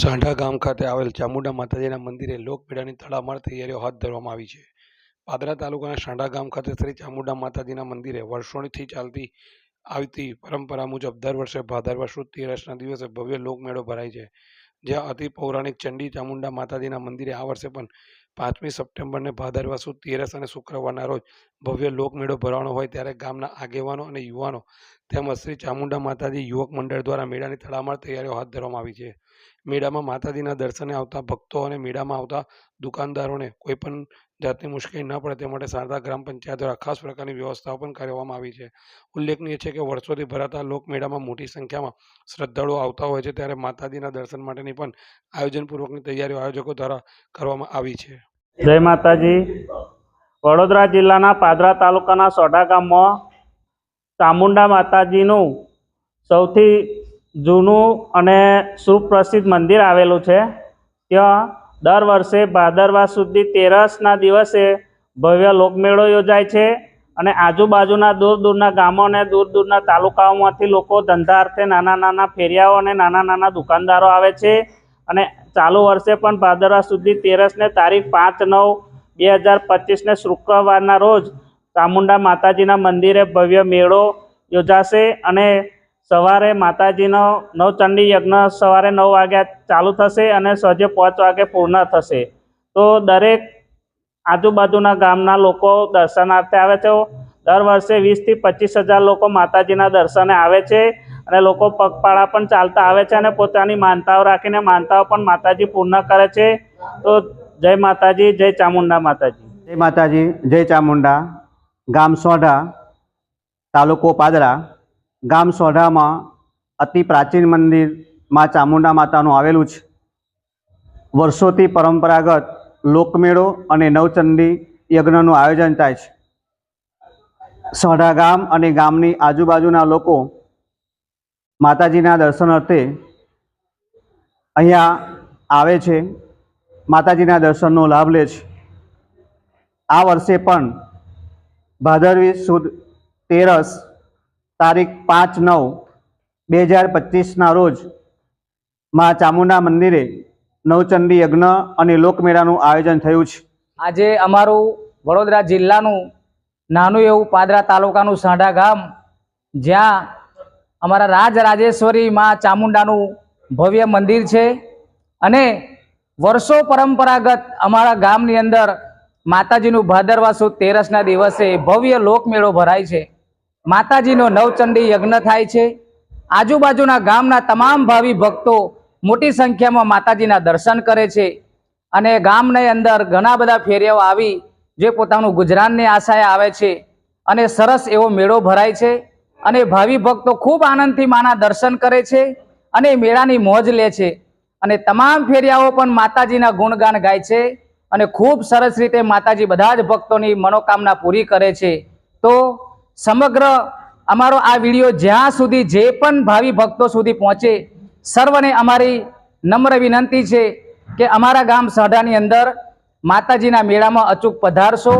સાંઢા ગામ ખાતે આવેલ ચામુંડા માતાજીના મંદિરે લોકમેળાની તડામાર તૈયારીઓ હાથ ધરવામાં આવી છે. પાદરા તાલુકાના સાંઢા ગામ ખાતે શ્રી ચામુંડા માતાજીના મંદિરે વર્ષોથી ચાલતી આવતી પરંપરા મુજબ દર વર્ષે ભાદરવા સુદ તેરસના દિવસે ભવ્ય લોકમેળો ભરાય છે. જ્યાં અતિ પૌરાણિક ચંડી ચામુંડા માતાજીના મંદિરે આ વર્ષે પણ પાંચમી સપ્ટેમ્બરને ભાદરવા સુદ તેરસ અને શુક્રવારના રોજ ભવ્ય લોકમેળો ભરવાનો હોય ત્યારે ગામના આગેવાનો અને યુવાનો તેમજ શ્રી ચામુંડા માતાજી યુવક મંડળ દ્વારા મેળાની તડામાર તૈયારીઓ હાથ ધરવામાં આવી છે. મેળામાં માતાજીના દર્શને આવતા ભક્તો અને મેળામાં આવતા દુકાનદારોને કોઈપણ જાતની મુશ્કેલી ન પડે તે માટે શારદા ગ્રામ પંચાયત દ્વારા ખાસ પ્રકારની વ્યવસ્થાઓ પણ કરવામાં આવી છે. ઉલ્લેખનીય છે કે વર્ષોથી ભરાતા લોકમેળામાં મોટી સંખ્યામાં શ્રદ્ધાળુઓ આવતા હોય છે ત્યારે માતાજીના દર્શન માટેની પણ આયોજનપૂર્વકની તૈયારીઓ આયોજકો દ્વારા કરવામાં આવી છે. જય માતાજી. વડોદરા જિલ્લાના પાદરા તાલુકાના સોઢા ગામમાં ચામુંડા માતાજીનું સૌથી જૂનું અને સુપ્રસિદ્ધ મંદિર આવેલું છે. ત્યાં દર વર્ષે ભાદરવા સુધી તેરસના દિવસે ભવ્ય લોકમેળો યોજાય છે અને આજુબાજુના દૂર દૂરના ગામો અને દૂર દૂરના તાલુકાઓમાંથી લોકો ધંધાર્થે નાના નાના ફેરિયાઓ અને નાના નાના દુકાનદારો આવે છે અને ચાલુ વર્ષે પણ ભાદરવા સુધી તેરસને તારીખ પાંચ નવ બે હજાર પચીસને શુક્રવારના રોજ ચામુંડા માતાજીના મંદિરે ભવ્ય મેળો યોજાશે અને સવારે માતાજીનો નવચંડી યજ્ઞ સવારે નવ વાગ્યા ચાલુ થશે અને સાંજે પાંચ વાગે પૂર્ણ થશે. તો દરેક આજુબાજુના ગામના લોકો દર્શનાર્થે આવે છે. દર વર્ષે વીસથી પચીસ હજાર લોકો માતાજીના દર્શને આવે છે અને લોકો પગપાળા પણ ચાલતા આવે છે અને પોતાની માનતાઓ રાખીને માનતાઓ પણ માતાજી પૂર્ણ કરે છે. તો જય માતાજી, જય ચામુંડા માતાજી. જય માતાજી, જય ચામુંડા. ગામ સોઢા, તાલુકો પાદરા. ગામ સોઢામાં અતિ પ્રાચીન મંદિરમાં ચામુંડા માતાનું આવેલું છે. વર્ષોથી પરંપરાગત લોકમેળો અને નવચંડી યજ્ઞનું આયોજન થાય છે. સોઢા ગામ અને ગામની આજુબાજુના લોકો માતાજીના દર્શન અર્થે અહીંયા આવે છે. માતાજીના દર્શનનો લાભ લે છે. આ વર્ષે પણ ભાદરવી સુદ તેરસ તારીખ પાંચ નવ બે હજાર પચીસના રોજમાં ચામુંડા મંદિરે નવચંડી યજ્ઞ અને લોકમેળાનું આયોજન થયું છે. આજે અમારું વડોદરા જિલ્લાનું નાનું એવું પાદરા તાલુકાનું સાંઢા ગામ, જ્યાં અમારા રાજ રાજેશ્વરી માં ચામુંડાનું ભવ્ય મંદિર છે અને વર્ષો પરંપરાગત અમારા ગામની અંદર માતાજીનું ભાદરવા સુદ તેરસના દિવસે ભવ્ય લોકમેળો ભરાય છે. માતાજીનો નવચંડી યજ્ઞ થાય છે. આજુબાજુના ગામના તમામ ભાવિ ભક્તો મોટી સંખ્યામાં માતાજીના દર્શન કરે છે અને ગામની અંદર ઘણા બધા ફેરિયાઓ આવી જે પોતાનું ગુજરાનની આશાએ આવે છે અને સરસ એવો મેળો ભરાય છે અને ભાવિ ભક્તો ખૂબ આનંદથી માના દર્શન કરે છે અને મેળાની મોજ લે છે. અને તમામ ફેરિયાઓ પણ માતાજીના ગુણગાન ગાય છે. અને ખૂબ સરસ રીતે માતાજી બધા જ ભક્તોની મનોકામના પૂરી કરે છે. તો સમગ્ર અમારો આ વીડિયો જ્યાં સુધી જે પણ ભાવિ ભક્તો સુધી પહોંચે, સર્વને અમારી નમ્ર વિનંતી છે કે અમારા ગામ સઢાની અંદર માતાજીના મેળામાં અચૂક પધારશો.